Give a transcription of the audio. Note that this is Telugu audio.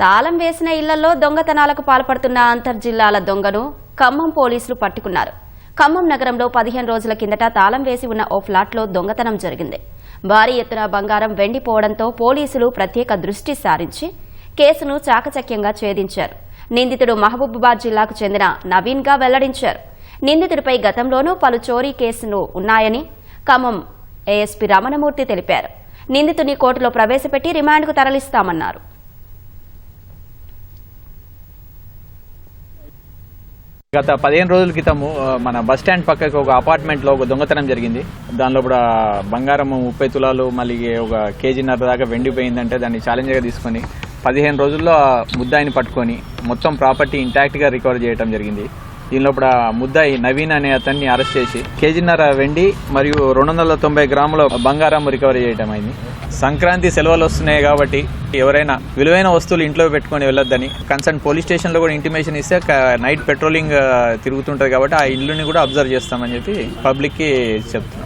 తాళం వేసిన ఇళ్ళలో దొంగతనాలకు పాల్పడుతున్న అంతర్జిల్లాల దొంగను ఖమ్మం పోలీసులు పట్టుకున్నారు. ఖమ్మం నగరంలో పదిహేను రోజుల కిందట తాళం వేసి ఉన్న ఓ ఫ్లాట్లో దొంగతనం జరిగింది. భారీ ఎత్తున బంగారం వెండిపోవడంతో పోలీసులు ప్రత్యేక దృష్టి సారించి కేసును చాకచక్యంగా ఛేదించారు. నిందితుడు మహబూబాబాద్ జిల్లాకు చెందిన నవీన్గా వెల్లడించారు. నిందితుడిపై గతంలోనూ పలు చోరీ కేసులు ఉన్నాయని ఖమ్మం ఏఎస్పీ రమణమూర్తి తెలిపారు. నిందితుని కోర్టులో ప్రవేశపెట్టి రిమాండ్కు తరలిస్తామన్నారు. గత పదిహేను రోజుల క్రితము మన బస్ స్టాండ్ పక్కకి ఒక అపార్ట్మెంట్లో ఒక దొంగతనం జరిగింది. దానిలో కూడా బంగారం ముప్పై తులాలు మళ్ళీ ఒక కేజీన్నర దాకా వెండిపోయిందంటే దాన్ని ఛాలెంజ్గా తీసుకొని పదిహేను రోజుల్లో ముద్దాయిని పట్టుకొని మొత్తం ప్రాపర్టీ ఇంటాక్ట్గా రికవర్ చేయడం జరిగింది. దీనిలోపల ముద్దాయి నవీన్ అనే అతన్ని అరెస్ట్ చేసి కేజీన్నర వెండి మరియు రెండు వందల తొంభై గ్రాముల బంగారం రికవరీ చేయడం అయింది. సంక్రాంతి సెలవులు వస్తున్నాయి కాబట్టి ఎవరైనా విలువైన వస్తువులు ఇంట్లో పెట్టుకొని వెళ్ళొద్దని కన్సర్న్ పోలీస్ స్టేషన్లో కూడా ఇంటిమేషన్ ఇస్తే నైట్ పెట్రోలింగ్ తిరుగుతుంటుంది కాబట్టి ఆ ఇల్లుని కూడా అబ్జర్వ్ చేస్తామని చెప్పి పబ్లిక్కి చెప్తాం